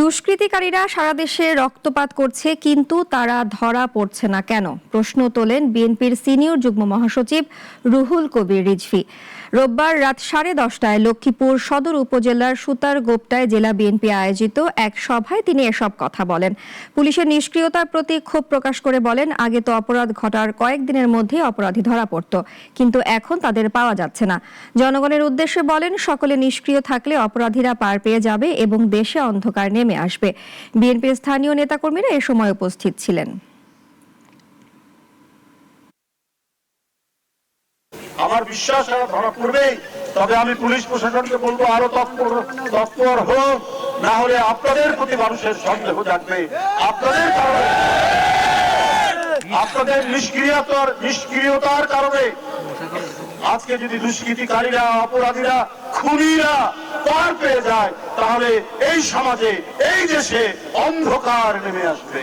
দুষ্কৃতিকারীরা সারা দেশে রক্তপাত করছে, কিন্তু তারা ধরা পড়ছে না কেন? প্রশ্ন তোলেন বিএনপির সিনিয়র যুগ্ম মহাসচিব রুহুল কবির রিজভি। রোববার রাত সাড়ে দশটায় লক্ষ্মীপুর সদর উপজেলার সুতার গোপটায় জেলা বিএনপি আয়োজিত এক সভায় তিনি এসব কথা বলেন। পুলিশের নিষ্ক্রিয়তার প্রতি ক্ষোভ প্রকাশ করে বলেন, আগে তো অপরাধ ঘটার কয়েকদিনের মধ্যে অপরাধী ধরা পড়ত, কিন্তু এখন তাদের পাওয়া যাচ্ছে না। জনগণের উদ্দেশ্যে বলেন, সকলে নিষ্ক্রিয় থাকলে অপরাধীরা পার পেয়ে যাবে এবং দেশে অন্ধকার নেমে আসবে। বিএনপির স্থানীয় নেতাকর্মীরা এ সময় উপস্থিত ছিলেন। আমার বিশ্বাস ধরা পড়বেই তবে আমি পুলিশ প্রশাসনকে বলব, আরও তৎপর তৎপর হোক না হলে আপনাদের প্রতি মানুষের সন্দেহ জাগবে। আপনাদের কারণে, আপনাদের নিষ্ক্রিয়তার নিষ্ক্রিয়তার কারণে, আজকে যদি দুষ্কৃতিকারীরা, অপরাধীরা, খুনিরা পার পেয়ে যায় তাহলে এই সমাজে এই দেশে অন্ধকার নেমে আসবে।